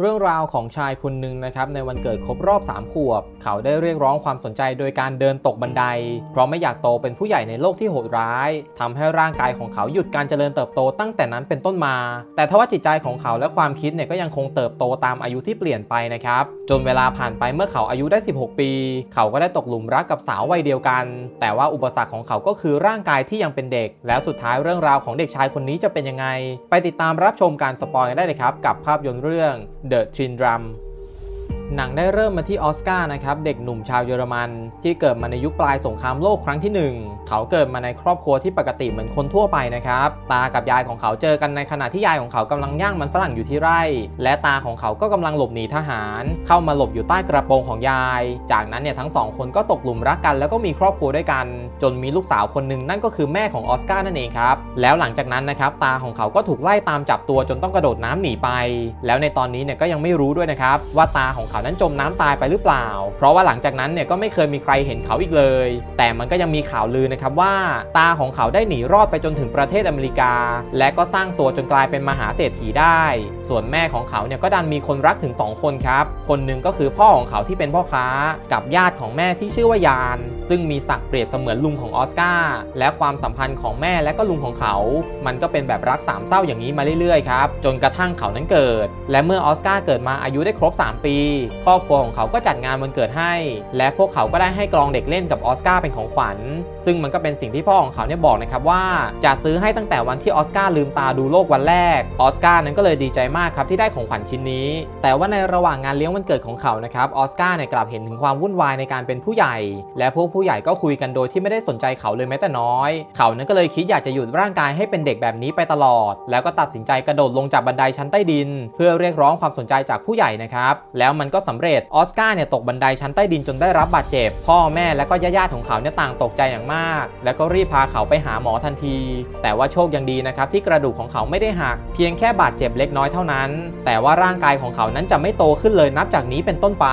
เรื่องราวของชายคนหนึ่งนะครับในวันเกิดครบรอบ 3 ขวบ เขาได้เรียกร้องความสนใจโดยการเดินตกบันได เพราะไม่อยากโตเป็นผู้ใหญ่ในโลกที่โหดร้ายทำให้ร่างกายของเขาหยุดการเจริญเติบโตตั้งแต่นั้นเป็นต้นมา แต่ทว่าจิตใจของเขาและความคิดเนี่ยก็ยังคงเติบโตตามอายุที่เปลี่ยนไปนะครับ จนเวลาผ่านไปเมื่อเขาอายุได้ 16 ปี เขาก็ได้ตกหลุมรักกับสาววัยเดียวกัน แต่ว่าอุปสรรคของเขาก็คือร่างกายที่ยังเป็นเด็ก แล้วสุดท้ายเรื่องราวของเด็กชายคนนี้จะเป็นยังไง ไปติดตามรับชมการสปอยกันได้เลยครับกับภาพยนตร์เรื่อง The Twin Drum หนังได้เริ่มมาที่ออสการ์นะครับ เด็กหนุ่มชาวเยอรมัน ที่เกิดมาในยุคปลายสงครามโลกครั้งที่ 1 เขาเกิดมาในครอบครัวที่ปกติเหมือนคนทั่วไปนะครับ ตากับยายของเขาเจอกันในขณะที่ยายของเขากำลังย่างมันฝรั่งอยู่ที่ไร่ และตาของเขาก็กำลังหลบหนีทหาร เข้ามาหลบอยู่ใต้กระโปรงของยาย จากนั้นเนี่ยทั้งสองคนก็ตกหลุมรักกัน แล้วก็มีครอบครัวด้วยกัน จนมีลูกสาวคนหนึ่งนั่นก็คือแม่ของออสการ์นั่นเองครับแล้วหลังจากนั้นนะครับตาของเขาก็ถูกไล่ตามจับตัวจนต้องกระโดดน้ำหนีไป แล้วในตอนนี้เนี่ยก็ยังไม่รู้ด้วยนะครับว่าตาของเขานั้นจมน้ำตายไปหรือเปล่า เพราะว่าหลังจากนั้นเนี่ยก็ไม่เคยมีใครเห็นเขาอีกเลย แต่มันก็ยังมีข่าวลือนะครับว่า ตาของเขาได้หนีรอดไปจนถึงประเทศอเมริกา และก็สร้างตัวจนกลายเป็นมหาเศรษฐีได้ ส่วนแม่ของเขาเนี่ยก็ดันมีคนรักถึง 2 คนครับ คนหนึ่งก็คือพ่อของเขาที่เป็นพ่อค้า กับญาติของแม่ที่ชื่อว่ายาน ซึ่งมีศักดิ์เปรียบเสมือนลุงของออสการ์และความสัมพันธ์ของแม่และก็ลุงของเขา มันก็เป็นแบบรักสามเศร้าอย่างนี้มาเรื่อยๆครับจนกระทั่งเขานั้นเกิด และเมื่อออสการ์เกิดมาอายุได้ครบ 3 ปีครอบครัวของเขาก็จัดงานวันเกิดให้ และพวกเขาก็ได้ให้กลองเด็กเล่นกับออสการ์เป็นของขวัญ ซึ่งมันก็เป็นสิ่งที่พ่อของเขาเนี่ยบอกนะครับว่าจะซื้อให้ตั้งแต่วันที่ออสการ์ลืมตาดูโลกวันแรก ออสการ์นั้นก็เลยดีใจมากครับที่ได้ของขวัญชิ้นนี้ แต่ว่าในระหว่างงานเลี้ยงวันเกิดของเขานะครับออสการ์เนี่ยกลับเห็นถึงความวุ่นวายในการเป็นผู้ใหญ่ และพวกผู้ใหญ่ก็คุยกันโดยที่ไม่ได้สนใจเขาเลยแม้แต่น้อย เขานั้นก็เลยคิดอยากจะหยุดร่างกายให้เป็นเด็กแบบนี้ไปตลอด แล้วก็ตัดสินใจกระโดดลงจากบันไดชั้นใต้ดิน เพื่อเรียกร้องความสนใจจากผู้ใหญ่นะครับแล้วมันก็สำเร็จออสการ์เนี่ยตกบันไดชั้นใต้ดินจนได้รับบาดเจ็บ พ่อแม่และก็ญาติๆของเขาเนี่ยต่างตกใจอย่างมาก แล้วก็รีบพาเขาไปหาหมอทันที แต่ว่าโชคยังดีนะครับที่กระดูกของเขาไม่ได้หัก เพียงแค่บาดเจ็บเล็กน้อยเท่านั้น แต่ว่าร่างกายของเขานั้นจะไม่โตขึ้นเลยนับจากนี้เป็นต้นไป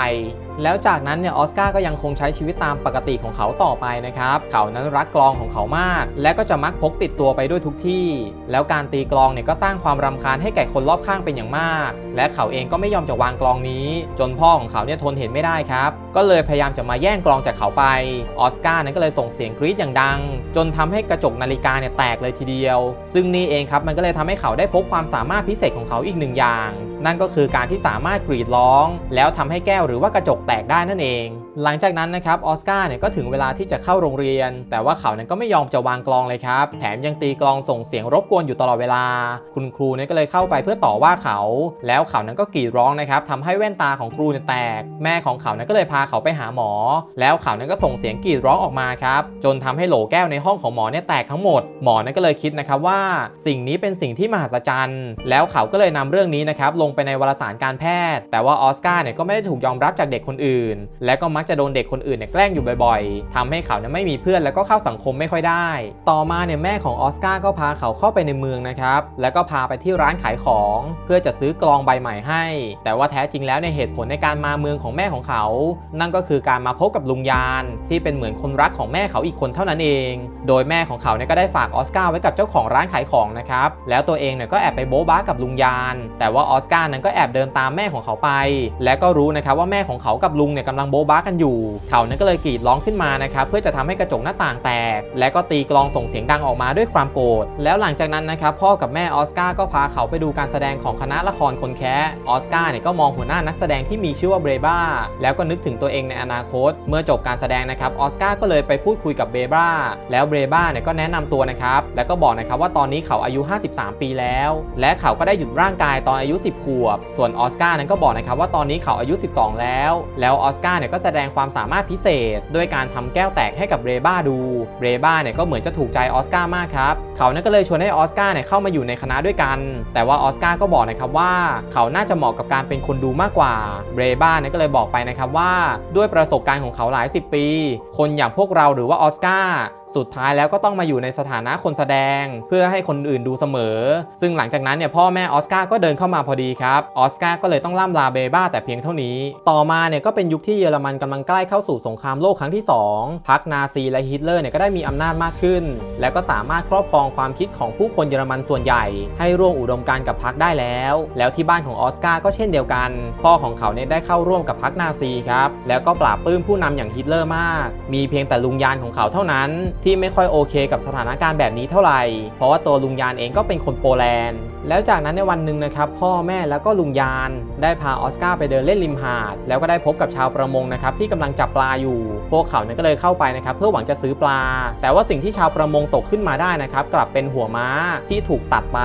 แล้วจากนั้นเนี่ยออสการ์ก็ยังคงใช้ชีวิตตามปกติของเขาต่อไปนะครับ เขานั้นรักกลองของเขามาก และก็จะมักพกติดตัวไปด้วยทุกที่ แล้วการตีกลองเนี่ยก็สร้างความรำคาญให้แก่คนรอบข้างเป็นอย่างมาก และเขาเองก็ไม่ยอมจะวางกลองนี้ จนพ่อของเขาเนี่ยทนเห็นไม่ได้ครับ ก็เลยพยายามจะมาแย่งกลองจากเขาไปออสการ์นั้นก็เลยส่งเสียงกรี๊ดอย่างดัง จนทำให้กระจกนาฬิกาเนี่ยแตกเลยทีเดียว ซึ่งนี่เองครับมันก็เลยทำให้เขาได้พบความสามารถพิเศษของเขาอีกหนึ่งอย่าง นั่นก็คือการที่สามารถกรีดร้อง แล้วทำให้แก้วหรือว่ากระจกแตกได้นั่นเอง หลังจากนั้นนะครับออสการ์เนี่ยก็ถึงเวลาที่จะเข้าโรงเรียน แต่ว่าเขานั้นก็ไม่ยอมจะวางกลองเลยครับ แถมยังตีกลองส่งเสียงรบกวนอยู่ตลอดเวลา คุณครูเนี่ยก็เลยเข้าไปเพื่อต่อว่าเขา แล้วเขานั้นก็กรีดร้องนะครับทำให้แว่นตาของครูเนี่ยแตก แม่ของเขานั้นก็เลยพาเขาไปหาหมอ แล้วเขานั้นก็ส่งเสียงกรีดร้องออกมาครับ จนทำให้โหลแก้วในห้องของหมอเนี่ยแตกทั้งหมด หมอนั้นก็เลยคิดนะครับว่า สิ่งนี้เป็นสิ่งที่มหัศจรรย์ แล้วเขาก็เลยนำเรื่องนี้นะครับลงไปในวารสารการแพทย์ แต่ว่าออสการ์เนี่ยก็ไม่ได้ถูกยอมรับจากเด็กคนอื่น และก็มักจะโดนเด็กคนอื่นเนี่ยแกล้งอยู่บ่อยๆทำให้เขาเนี่ยไม่มีเพื่อนแล้วก็เข้าสังคมไม่ค่อยได้ ต่อมาเนี่ยแม่ของออสการ์ก็พาเขาเข้าไปในเมืองนะครับ แล้วก็พาไปที่ร้านขายของ เพื่อจะซื้อกลองใบใหม่ให้ แต่ว่าแท้จริงแล้วในเหตุผลในการมาเมืองของแม่ของเขา นั่นก็คือการมาพบกับลุงยาน ที่เป็นเหมือนคนรักของแม่เขาอีกคนเท่านั้นเอง โดยแม่ของเขาเนี่ยก็ได้ฝากออสการ์ไว้กับเจ้าของร้านขายของนะครับ แล้วตัวเองเนี่ยก็แอบไปโบ๊ะบ้ากับลุงยาน แต่ว่าออสการ์นั้นก็แอบเดินตามแม่ของเขาไป และก็รู้นะครับว่าแม่ของเขากับลุงเนี่ยกำลังโบ๊บ้ากันอยู่ เขานั้นก็เลยกรีดร้องขึ้นมานะครับเพื่อจะทำให้กระจกหน้าต่างแตก และก็ตีกลองส่งเสียงดังออกมาด้วยความโกรธแล้วหลังจากนั้นนะครับพ่อกับแม่ออสการ์ก็พาเขาไปดูการแสดงของคณะละครคนแคะออสการ์เนี่ยก็มองหัวหน้านักแสดงที่มีชื่อว่าเบรบ้าแล้วก็นึกถึงตัวเองในอนาคต เมื่อจบการแสดงนะครับออสการ์ก็เลยไปพูดคุยกับเบรบ้าแล้วเบรบ้าเนี่ยก็แนะนำตัวนะครับแล้วก็บอกนะครับว่าตอนนี้เขาอายุ 53 ปีแล้ว และเขาก็ได้หยุดร่างกายตอนอายุ 10 ขวบ ส่วนออสการ์นั้นก็บอกนะครับว่าตอนนี้เขาอายุ 12 แล้ว แล้วออสการ์เนี่ยก็แสดงงความสามารถพิเศษ ด้วยการทำแก้วแตกให้กับเบรบ้าดูเบรบ้าเนี่ยก็เหมือนจะถูกใจออสการ์มากครับเขานั้นก็เลยชวนให้ออสการ์เนี่ยเข้ามาอยู่ในคณะด้วยกัน แต่ว่าออสการ์ก็บอกนะครับว่า เขาน่าจะเหมาะกับการเป็นคนดูมากกว่าเบรบ้าเนี่ยก็เลยบอกไปนะครับว่า ด้วยประสบการณ์ของเขาหลาย 10 ปี คนอย่างพวกเราหรือว่าออสการ์ สุดท้ายแล้วก็ต้องมาอยู่ในสถานะคนแสดง เพื่อให้คนอื่นดูเสมอ ซึ่งหลังจากนั้นเนี่ยพ่อแม่ออสการ์ก็เดินเข้ามาพอดีครับออสการ์ก็เลยต้องล่ำลาเบบ้าแต่เพียงเท่านี้ ต่อมาเนี่ยก็เป็นยุคที่เยอรมันกำลังใกล้เข้าสู่สงครามโลกครั้งที่ 2พรรคนาซีและฮิตเลอร์เนี่ยก็ได้มีอำนาจมากขึ้น และก็สามารถครอบครองความคิดของผู้คนเยอรมันส่วนใหญ่ ให้ร่วมอุดมการณ์กับพรรคได้แล้ว แล้วที่บ้านของออสการ์ก็เช่นเดียวกัน พ่อของเขาเนี่ยได้เข้าร่วมกับพรรคนาซีครับแล้วก็ปราบปลื้มผู้นำอย่างฮิตเลอร์มาก มีเพียงแต่ลุงยานของเขาเท่านั้นที่ไม่ค่อยโอเคกับสถานการณ์แบบนี้เท่าไหร่ เพราะว่าตัวลุงยานเองก็เป็นคนโปแลนด์ แล้วจากนั้นในวันหนึ่งนะครับพ่อแม่แล้วก็ลุงยาน ได้พาออสการ์ไปเดินเล่นริมหาด แล้วก็ได้พบกับชาวประมงนะครับที่กำลังจับปลาอยู่ พวกเขาเนี่ยก็เลยเข้าไปนะครับเพื่อหวังจะซื้อปลา แต่ว่าสิ่งที่ชาวประมงตกขึ้นมาได้นะครับกลับเป็นหัวม้าที่ถูกตัดไป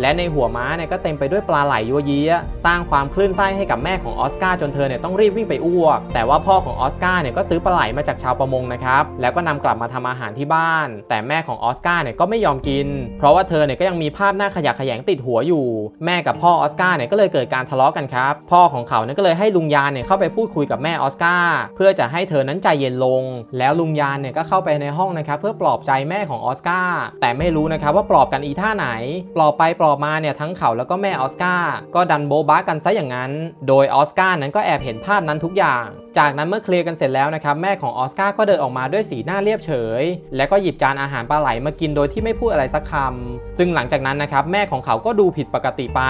และในหัวม้าเนี่ยก็เต็มไปด้วยปลาไหลยัวเยี้ยสร้างความคลื่นไส้ให้กับแม่ของออสการ์จนเธอเนี่ยต้องรีบวิ่งไปอ้วก แต่ว่าพ่อของออสการ์เนี่ยก็ซื้อปลาไหลมาจากชาวประมงนะครับแล้วก็นำกลับมาทำอาหารที่บ้าน แต่แม่ของออสการ์เนี่ยก็ไม่ยอมกิน เพราะว่าเธอเนี่ยก็ยังมีภาพหน้าขยะแขยงติดหัวอยู่ แม่กับพ่อออสการ์เนี่ยก็เลยเกิดการทะเลาะกันครับ พ่อของเขาเนี่ยก็เลยให้ลุงยานเนี่ยเข้าไปพูดคุยกับแม่ออสการ์เพื่อจะให้เธอนั้นใจเย็นลง แล้วลุงยานเนี่ยก็เข้าไปในห้องนะครับเพื่อปลอบใจแม่ของออสการ์แต่ไม่รู้นะครับว่าปลอบกันอีท่าไหน ปลอบไปปลอบมาเนี่ยทั้งเขาแล้วก็แม่ออสการ์ก็ดันโบบ้ากันซะอย่างนั้น โดยออสการ์นั้นก็แอบเห็นภาพนั้นทุกอย่าง จากนั้นเมื่อเคลียร์กันเสร็จแล้วนะครับแม่ของออสการ์ก็เดินออกมาด้วยสีหน้าเรียบเฉย แล้วก็หยิบจานอาหารปลาไหลมากินโดยที่ไม่พูดอะไรสักคำซึ่งหลังจากนั้นนะครับแม่ของเขาก็ดูผิดปกติไป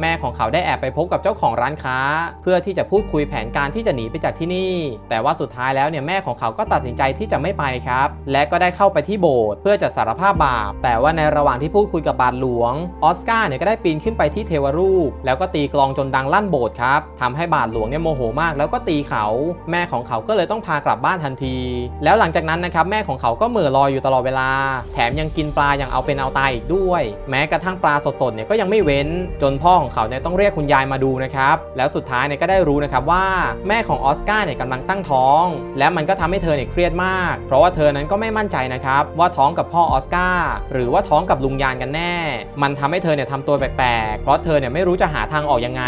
แม่ของเขาได้แอบไปพบกับเจ้าของร้านค้า เพื่อที่จะพูดคุยแผนการที่จะหนีไปจากที่นี่ แต่ว่าสุดท้ายแล้วเนี่ยแม่ของเขาก็ตัดสินใจที่จะไม่ไปครับ และก็ได้เข้าไปที่โบสถ์เพื่อจะสารภาพบาป แต่ว่าในระหว่างที่พูดคุยกับบาทหลวงออสการ์เนี่ยก็ได้ปีนขึ้นไปที่เทวรูป แล้วก็ตีกลองจนดังลั่นโบสถ์ครับทำให้บาทหลวงเนี่ยโมโหมากแล้วก็ตีเขาแม่ของเขาก็เลยต้องพากลับบ้านทันที แล้วหลังจากนั้นนะครับแม่ของเขาก็เหม่อลอยอยู่ตลอดเวลา แถมยังกินปลาอย่างเอาเป็นเอาตายอีกด้วย แม้กระทั่งปลาสดๆเนี่ยก็ยังไม่เว้น จนพ่อของเขาเนี่ยต้องเรียกคุณยายมาดูนะครับแล้วสุดท้ายเนี่ยก็ได้รู้นะครับว่าแม่ของออสการ์เนี่ยกำลังตั้งท้อง และมันก็ทำให้เธอเนี่ยเครียดมาก เพราะว่าเธอนั้นก็ไม่มั่นใจนะครับว่าท้องกับพ่อออสการ์หรือว่าท้องกับลุงยานกันแน่ มันทำให้เธอเนี่ยทำตัวแปลกๆ เพราะเธอเนี่ยไม่รู้จะหาทางออกยังไง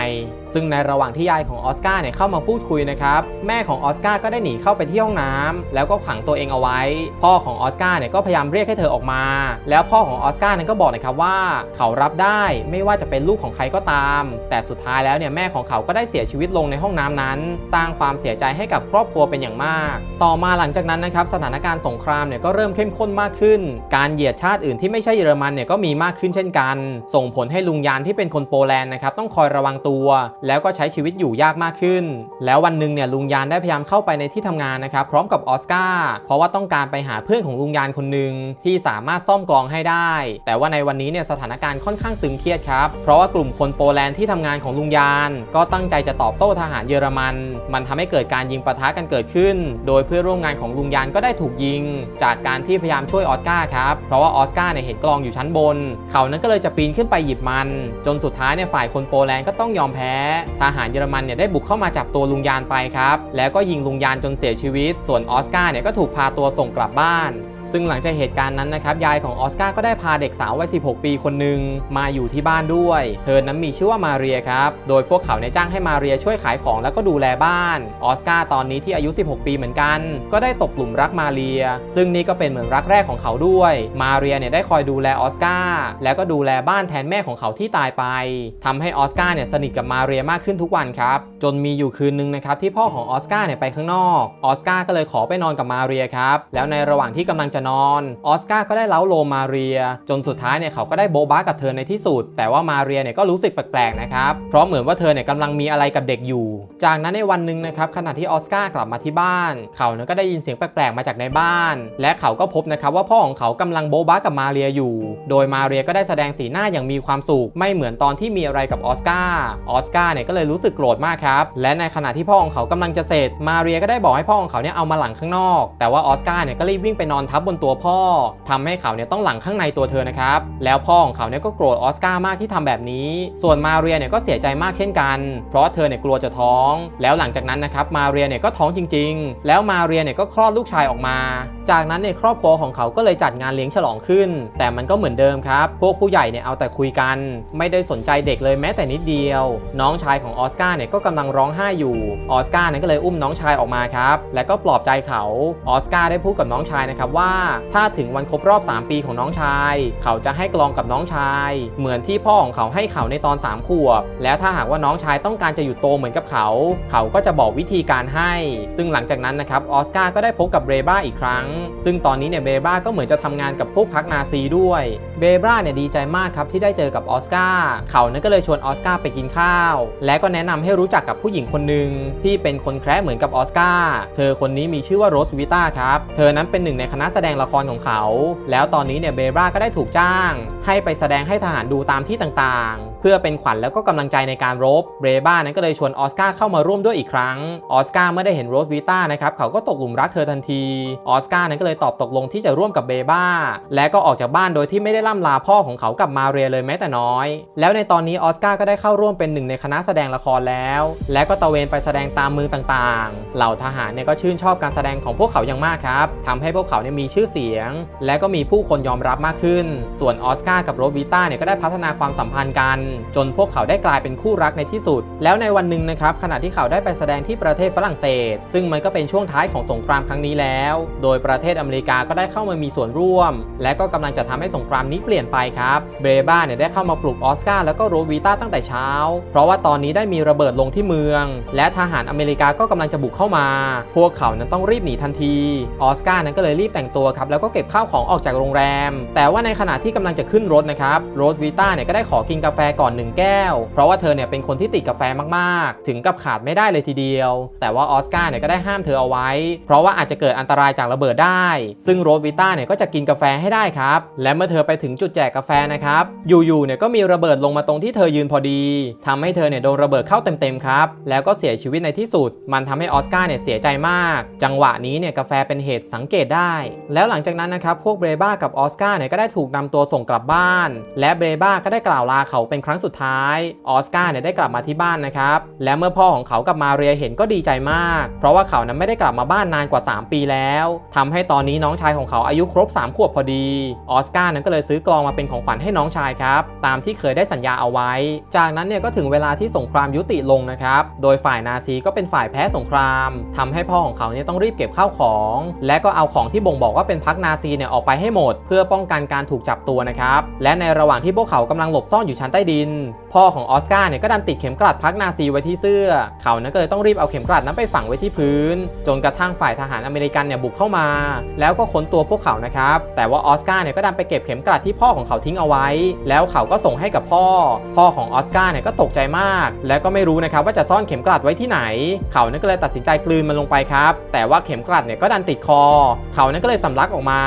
ซึ่งในระหว่างที่ยายของออสการ์เนี่ยเข้ามาพูดคุยนะครับแม่ของออสการ์ก็ได้หนีเข้าไปที่ห้องน้ำแล้วก็ขังตัวเองเอาไว้ พ่อของออสการ์เนี่ยก็พยายามเรียกให้เธอออกมา แล้วพ่อของออสการ์นี่ยก็บอกนะครับว่า เขารับได้ไม่ว่าจะเป็นลูกของใครก็ตาม แต่สุดท้ายแล้วเนี่ยแม่ของเขาก็ได้เสียชีวิตลงในห้องน้ำนั้น สร้างความเสียใจให้กับครอบครัวเป็นอย่างมาก ต่อมาหลังจากนั้นนะครับสถานการณ์สงครามเนี่ยก็เริ่มเข้มข้นมากขึ้น การเหยียดชาติอื่นที่ไม่ใช่เยอรมันเนี่ยก็มีมากขึ้นเช่นกัน ส่งผลให้ลุงยานที่เป็นคนโปแลนด์นะครับต้องคอยระวังตัว แล้วก็ใช้ชีวิตอยู่ยากมากขึ้น แล้ววันหนึ่งเนี่ยลุงยานได้พยายามเข้าไปในที่ทำงานนะครับพร้อมกับออสการ์เพราะว่าต้องการไปหาเพื่อนของลุงยานคนหนึ่งที่สามารถซ่อมกลองให้ได้ แต่ว่าในวันนี้เนี่ยสถานการณ์ค่อนข้างตึงเครียดครับ เพราะว่ากลุ่มคนโปแลนด์ที่ทำงานของลุงยาน ก็ตั้งใจจะตอบโต้ทหารเยอรมัน มันทำให้เกิดการยิงปะทะกันเกิดขึ้น โดยเพื่อนร่วมงานของลุงยานก็ได้ถูกยิง จากการที่พยายามช่วยออสการ์ครับเพราะว่าออสการ์เนี่ยเห็นกลองอยู่ชั้นบน เขานั้นก็เลยจะปีนขึ้นไปหยิบมัน จนสุดท้ายเนี่ยฝ่ายคนโปแลนด์ก็ต้องยอมแพ้ ทหารเยอรมันเนี่ยได้บุกเข้ามาจับตัวลุงยานไปครับแล้วก็ยิงลุงยานจนเสียชีวิต ส่วนออสการ์เนี่ยก็ถูกพาตัวส่งกลับบ้าน ซึ่งหลังจากเหตุการณ์นั้นนะครับยายของออสการ์ก็ได้พาเด็กสาววัย 16 ปีคนหนึ่งมาอยู่ที่บ้านด้วย เธอนั้นมีชื่อว่ามาเรียครับ โดยพวกเขาในจ้างให้มาเรียช่วยขายของแล้วก็ดูแลบ้าน ออสการ์ตอนนี้ที่อายุ 16 ปีเหมือนกัน ก็ได้ตกหลุมรักมาเรีย ซึ่งนี่ก็เป็นเหมือนรักแรกของเขาด้วย มาเรียเนี่ยได้คอยดูแลออสการ์แล้วก็ดูแลบ้านแทนแม่ของเขาที่ตายไปทำให้ออสการ์เนี่ยสนิทกับมาเรียมากขึ้นทุกวันครับ จนมีอยู่คืนนึงนะครับที่พ่อของออสการ์เนี่ยไปข้างนอก ออสการ์ก็เลยขอไปนอนกับมาเรียครับ แล้วในระหว่างที่กำลังจะนอน ออสการ์ก็ได้เล้าโลมาเรีย จนสุดท้ายเนี่ยเขาก็ได้โบบ้ากับเธอในที่สุด แต่ว่ามาเรียเนี่ยก็รู้สึกแปลกๆนะครับ เพราะเหมือนว่าเธอเนี่ยกำลังมีอะไรกับเด็กอยู่ จากนั้นในวันหนึ่งนะครับขณะที่ออสการ์กลับมาที่บ้าน เขาเนี่ยก็ได้ยินเสียงแปลกๆมาจากในบ้าน และเขาก็พบนะครับว่าพ่อของเขากำลังโบบ้ากับมาเรียอยู่ โดยมาเรียก็ได้แสดงสีหน้าอย่างมีความสุข ไม่เหมือนตอนที่มีอะไรกับออสการ์ ออสการ์เนี่ยก็เลยรู้สึกโกรธมากครับ และในขณะที่พ่อของเขากำลังจะเสร็จมาเรียก็ได้บอกให้พ่อของเขาเนี่ยเอามาหลังข้างนอก แต่ว่าออสการ์เนี่ยก็รีบวิ่งไปนอนทับบนตัวพ่อทำให้เขาเนี่ยต้องหลังข้างในตัวเธอนะครับแล้วพ่อของเขาเนี่ยก็โกรธออสการ์มากที่ทำแบบนี้ ส่วนมาเรียเนี่ยก็เสียใจมากเช่นกัน เพราะเธอเนี่ยกลัวจะท้อง แล้วหลังจากนั้นนะครับมาเรียเนี่ยก็ท้องจริง ๆ แล้วมาเรียเนี่ยก็คลอดลูกชายออกมา จากนั้นเนี่ยครอบครัวของเขาก็เลยจัดงานเลี้ยงฉลองขึ้น แต่มันก็เหมือนเดิมครับ พวกผู้ใหญ่เนี่ยเอาแต่คุยกัน ไม่ได้สนใจเด็กเลยแม้แต่นิดเดียว น้องชายของออสการ์เนี่ยก็กำลังร้องไห้อยู่ออสการ์เนี่ยก็เลยอุ้มน้องชายออกมาครับ แล้วก็ปลอบใจเขาออสการ์ได้พูดกับน้องชายนะครับว่า ถ้าถึงวันครบรอบ 3 ปีของน้องชาย เขาจะให้กลองกับน้องชาย เหมือนที่พ่อของเขาให้เขาในตอน 3 ขวบ แล้วถ้าหากว่าน้องชายต้องการจะอยู่โตเหมือนกับเขา เขาก็จะบอกวิธีการให้ ซึ่งหลังจากนั้นนะครับออสการ์ก็ได้พบกับเบรบ้าอีกครั้ง ซึ่งตอนนี้เนี่ยเบรบ้าก็เหมือนจะทำงานกับพวกพักนาซีด้วยเบรบ้าเนี่ยดีใจมากครับที่ได้เจอกับออสการ์เขานั้นก็เลยชวนออสการ์ไปกินข้าว และก็แนะนำให้รู้จักกับผู้หญิงคนหนึ่งที่เป็นคนแคร์เหมือนกับออสการ์ เธอคนนี้มีชื่อว่าโรสวิต้าครับ เธอนั้นเป็นหนึ่งในคณะแสดงละครของเขา แล้วตอนนี้เนี่ยเบราก็ได้ถูกจ้าง ให้ไปแสดงให้ทหารดูตามที่ต่างๆ พื่อเป็นขวัญแล้วก็กำลังใจในการรบเบรบ้านั้นก็เลยชวนออสการ์เข้ามาร่วมด้วยอีกครั้งออสการ์เมื่อได้เห็นโรสวิต้านะครับเขาก็ตกหลุมรักเธอทันทีออสการ์นั้นก็เลยตอบตกลงที่จะร่วมกับเบบ้า และก็ออกจากบ้านโดยที่ไม่ได้ล่ำลาพ่อของเขากับมาเรียเลยแม้แต่น้อย แล้วในตอนนี้ออสการ์ก็ได้เข้าร่วมเป็นหนึ่งในคณะแสดงละครแล้ว และก็ตะเวนไปแสดงตามเมืองต่างๆ เหล่าทหารเนี่ยก็ชื่นชอบการแสดงของพวกเขาอย่างมากครับทำให้พวกเขาเนี่ยมีชื่อเสียง และก็มีผู้คนยอมรับมากขึ้น ส่วนออสการ์กับโรสวิต้าเนี่ยก็ได้พัฒนาความสัมพันธ์กันจนพวกเขาได้กลายเป็นคู่รักในที่สุด แล้วในวันหนึ่งนะครับขณะที่เขาได้ไปแสดงที่ประเทศฝรั่งเศส ซึ่งมันก็เป็นช่วงท้ายของสงครามครั้งนี้แล้ว โดยประเทศอเมริกาก็ได้เข้ามามีส่วนร่วม และก็กำลังจะทำให้สงครามนี้เปลี่ยนไปครับเบรบ้าเนี่ยได้เข้ามาปลุกออสการ์แล้วก็โรสวิต้าตั้งแต่เช้า เพราะว่าตอนนี้ได้มีระเบิดลงที่เมือง และทหารอเมริกาก็กำลังจะบุกเข้ามา พวกเขานั้นต้องรีบหนีทันทีออสการ์นั้นก็เลยรีบแต่งตัวครับแล้วก็เก็บข้าวของออกจากโรงแรม แต่ว่าในขณะที่กำลังจะขึ้นรถนะครับโรสวิต้าเนี่ยก็ได้ขอกินกาแฟก่อนหนึ่งแก้ว เพราะว่าเธอเนี่ยเป็นคนที่ติดกาแฟมากๆ ถึงกับขาดไม่ได้เลยทีเดียว แต่ว่าออสการ์เนี่ยก็ได้ห้ามเธอเอาไว้ เพราะว่าอาจจะเกิดอันตรายจากระเบิดได้ ซึ่งโรสวิต้าเนี่ยก็จะกินกาแฟให้ได้ครับ และเมื่อเธอไปถึงจุดแจกกาแฟนะครับ อยู่ๆเนี่ยก็มีระเบิดลงมาตรงที่เธอยืนพอดีทำให้เธอเนี่ยโดนระเบิดเข้าเต็มๆครับ แล้วก็เสียชีวิตในที่สุด มันทำให้ออสการ์เนี่ยเสียใจมาก จังหวะนี้เนี่ยกาแฟเป็นเหตุสังเกตได้ แล้วหลังจากนั้นนะครับพวกเบรบ้ากับออสการ์เนี่ยก็ได้ถูกนำตัวส่งกลับบ้าน และเบรบ้าก็ได้กล่าวลาเขาเป็นครั้งสุดท้ายออสการ์เนี่ยได้กลับมาที่บ้านนะครับและเมื่อพ่อของเขากับมาเรียเห็นก็ดีใจมาก เพราะว่าเขานั้นไม่ได้กลับมาบ้านนานกว่า 3 ปีแล้วทำให้ตอนนี้น้องชายของเขาอายุครบ 3 ขวบพอดีออสการ์นั้นก็เลยซื้อกลองมาเป็นของขวัญให้น้องชายครับตามที่เคยได้สัญญาเอาไว้ จากนั้นเนี่ยก็ถึงเวลาที่สงครามยุติลงนะครับโดยฝ่ายนาซีก็เป็นฝ่ายแพ้สงครามทำให้พ่อของเขาเนี่ยต้องรีบเก็บข้าวของ และก็เอาของที่บ่งบอกว่าเป็นพรรคนาซีเนี่ยออกไปให้หมด เพื่อป้องกันการถูกจับตัวนะครับและในระหว่างที่พวกเขากำลังหลบซ่อนอยู่ชั้นใต้ดินพ่อของออสการ์เนี่ยก็ดันติดเข็มกลัดพรรคนาซีไว้ที่เสื้อ เขานั้นก็เลยต้องรีบเอาเข็มกลัดนั้นไปฝังไว้ที่พื้น จนกระทั่งฝ่ายทหารอเมริกันเนี่ยบุกเข้ามา แล้วก็ค้นตัวพวกเขานะครับ แต่ว่าออสการ์เนี่ยก็ดันไปเก็บเข็มกลัดที่พ่อของเขาทิ้งเอาไว้ แล้วเขาก็ส่งให้กับพ่อ พ่อของออสการ์เนี่ยก็ตกใจมาก แล้วก็ไม่รู้นะครับว่าจะซ่อนเข็มกลัดไว้ที่ไหน เขานั้นก็เลยตัดสินใจกลืนมันลงไปครับ แต่ว่าเข็มกลัดเนี่ยก็ดันติดคอ เขานั้นก็เลยสำลักออกมา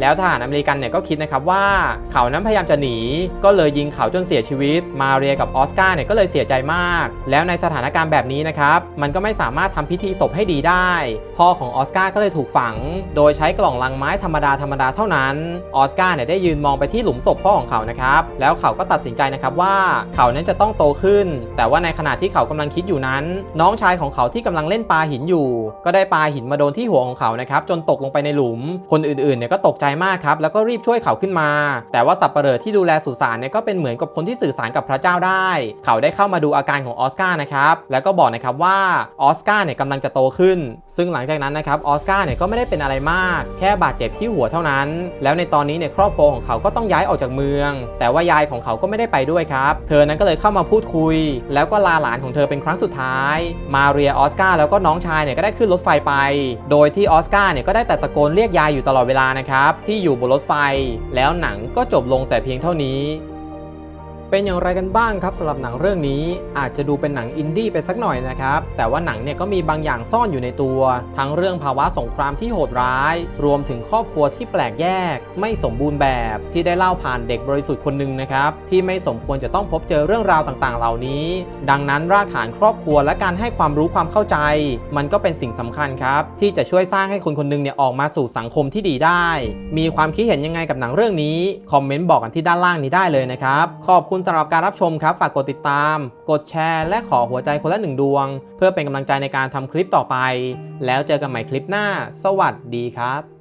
แล้วทหารอเมริกันเนี่ยก็คิดนะครับว่า เขานั้นพยายามจะหนี ก็เลยยิงเขาจนเสียชีวิตมาเรียกับออสการ์เนี่ยก็เลยเสียใจมาก แล้วในสถานการณ์แบบนี้นะครับ มันก็ไม่สามารถทำพิธีศพให้ดีได้ พ่อของออสการ์ก็เลยถูกฝัง โดยใช้กล่องลังไม้ธรรมดาธรรมดาเท่านั้น ออสการ์เนี่ยได้ยืนมองไปที่หลุมศพพ่อของเขานะครับ แล้วเขาก็ตัดสินใจนะครับว่าเขานั้นจะต้องโตขึ้น แต่ว่าในขณะที่เขากำลังคิดอยู่นั้น น้องชายของเขาที่กำลังเล่นปลาหินอยู่ ก็ได้ปลาหินมาโดนที่หัวของเขานะครับ จนตกลงไปในหลุม คนอื่นๆเนี่ยก็ตกใจมากครับ แล้วก็รีบช่วยเขาขึ้นมา แต่ว่าสับปเหร่อที่ดูแลสุสานเนี่ยก็เป็นเหมือนกับคนที่สื่อสารกับพระเจ้าได้ เขาได้เข้ามาดูอาการของออสการ์นะครับ แล้วก็บอกนะครับว่าออสการ์เนี่ยกำลังจะโตขึ้น ซึ่งหลังจากนั้นนะครับออสการ์เนี่ยก็ไม่ได้เป็นอะไรมาก แค่บาดเจ็บที่หัวเท่านั้น แล้วในตอนนี้เนี่ยครอบครัวของเขาก็ต้องย้ายออกจากเมือง แต่ว่ายายของเขาก็ไม่ได้ไปด้วยครับ เธอนั้นก็เลยเข้ามาพูดคุย แล้วก็ลาหลานของเธอเป็นครั้งสุดท้าย มาเรียออสการ์แล้วก็น้องชายเนี่ยก็ได้ขึ้นรถไฟไป โดยที่ออสการ์เนี่ยก็ได้แต่ตะโกนเรียกยายอยู่ตลอดเวลานะครับที่อยู่บนรถไฟ แล้วหนังก็จบลงแต่เพียงเท่านี้ เป็นอย่างไรกันบ้างครับสำหรับหนังเรื่องนี้อาจจะดูเป็นหนังอินดี้ไปสักหน่อยนะครับ แต่ว่าหนังเนี่ยก็มีบางอย่างซ่อนอยู่ในตัว ทั้งเรื่องภาวะสงครามที่โหดร้าย รวมถึงครอบครัวที่แปลกแยก ไม่สมบูรณ์แบบที่ได้เล่าผ่านเด็กบริสุทธิ์คนหนึ่งนะครับ ที่ไม่สมควรจะต้องพบเจอเรื่องราวต่างๆ เหล่านี้ ดังนั้นรากฐานครอบครัวและการให้ความรู้ความเข้าใจ มันก็เป็นสิ่งสำคัญครับ ที่จะช่วยสร้างให้คนคนหนึงเนี่ยออกมาสู่สังคมที่ดีได้ มีความคิดเห็นยังไงกับหนังเรื่องนี้คอมเมนต์บอกกันที่ด้านล่างนี้ได้เลยนะครับขอบคุณสำหรับการรับชมครับ ฝากกดติดตาม กดแชร์ และขอหัวใจคนละหนึ่งดวง เพื่อเป็นกำลังใจในการทำคลิปต่อไป แล้วเจอกันใหม่คลิปหน้า สวัสดีครับ